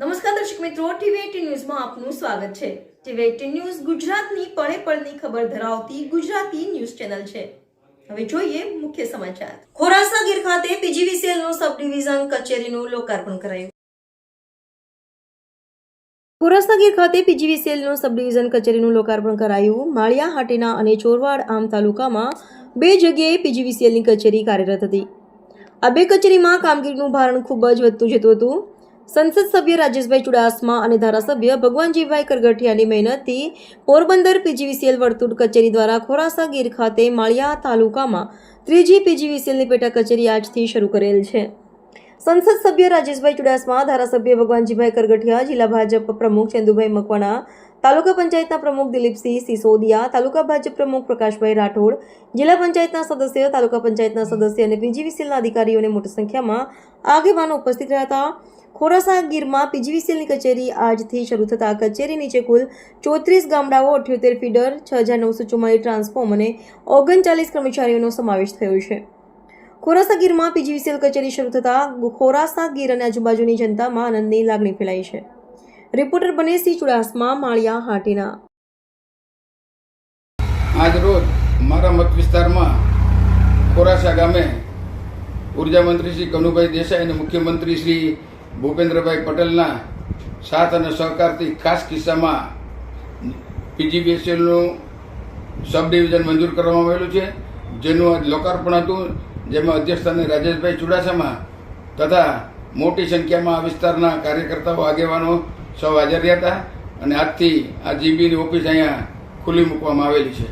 નમસ્કાર દર્શક મિત્રો ટીવી એટીન ન્યૂઝમાં આપનું સ્વાગત છે. ટીવી એટીન ન્યૂઝ ગુજરાતની પળે પળની ખબર ધરાવતી ગુજરાતી ન્યૂઝ ચેનલ છે. હવે જોઈએ મુખ્ય સમાચાર. ખોરાસા ગીર ખાતે પીજીવીસીએલનું સબ ડિવિઝન કચેરીનું લોકાર્પણ કરાયું. ખોરાસનગીર ખાતે પીજીવીસીએલનું સબ ડિવિઝન કચેરીનું લોકાર્પણ કરાયું. માળિયા, હાટીના અને ચોરવાડ આમ તાલુકામાં બે જગ્યાએ પીજીવીસીએલની કચેરી કાર્યરત હતી. આ બે કચેરીમાં કામગીરીનું ભારણ ખૂબ જ વધતું જતું હતું. સંસદ સભ્ય રાજેશભાઈ ચુડાસમા અને ધારાસભ્ય ભગવાનજીભાઈ કરગઠિયાની મહેનતથી પોરબંદર પીજીવીસીએલ વર્તુળ કચેરી દ્વારા ખોરાસા ગીર ખાતે માળિયા તાલુકામાં ત્રીજી પીજીવીસીએલની પેટા કચેરી આજથી શરૂ કરેલ છે. સંસદ સભ્ય રાજેશભાઈ ચુડાસમા, ધારાસભ્ય ભગવાનજીભાઈ કરગઠિયા, જિલ્લા ભાજપ પ્રમુખ ચંદુભાઈ મકવાણા, તાલુકા પંચાયતના પ્રમુખ દિલીપસિંહ સિસોદિયા, તાલુકા ભાજપ પ્રમુખ પ્રકાશભાઈ રાઠોડ, જિલ્લા પંચાયતના સદસ્ય, તાલુકા પંચાયતના સદસ્ય અને પીજીવીસીએલના અધિકારીઓને મોટી સંખ્યામાં આગેવાનો ઉપસ્થિત રહ્યા હતા. ખોરાસા ગીરમાં પીજીવીસીએલની કચેરી આજથી શરૂ થતા કચેરી નીચે કુલ ચોત્રીસ ગામડાઓ, અઠ્યોતેર ફીડર, છ હજાર નવસો ચુમ્માલીસ ટ્રાન્સફોર્મ અને ઓગણચાલીસ કર્મચારીઓનો સમાવેશ થયો છે. ખોરાસા ગીરમાં પીજીવીસીએલ કચેરી શરૂ થતાં ખોરાસા ગીર અને આજુબાજુની જનતામાં આનંદની લાગણી ફેલાઈ છે. રિપોર્ટર બનેશી ચુડાસમા, માળિયા, હાટીના. આજરોજ મારા મત વિસ્તારમાં ખોરાસા ગામે ઊર્જા શ્રી કનુભાઈ દેસાઈ અને મુખ્યમંત્રી શ્રી ભૂપેન્દ્રભાઈ પટેલના સાથ અને સહકારથી ખાસ કિસ્સામાં પીજીબીએસએલનું સબ ડિવિઝન મંજૂર કરવામાં આવેલું છે, જેનું આજ લોકાર્પણ હતું, જેમાં અધ્યક્ષસ્થાને રાજેશભાઈ ચુડાસમા તથા મોટી સંખ્યામાં આ વિસ્તારના કાર્યકર્તાઓ આગેવાનો સૌ હાજર રહ્યા હતા અને આજથી આ જીબીની ઓફિસ અહીંયા ખુલ્લી મૂકવામાં આવેલી છે.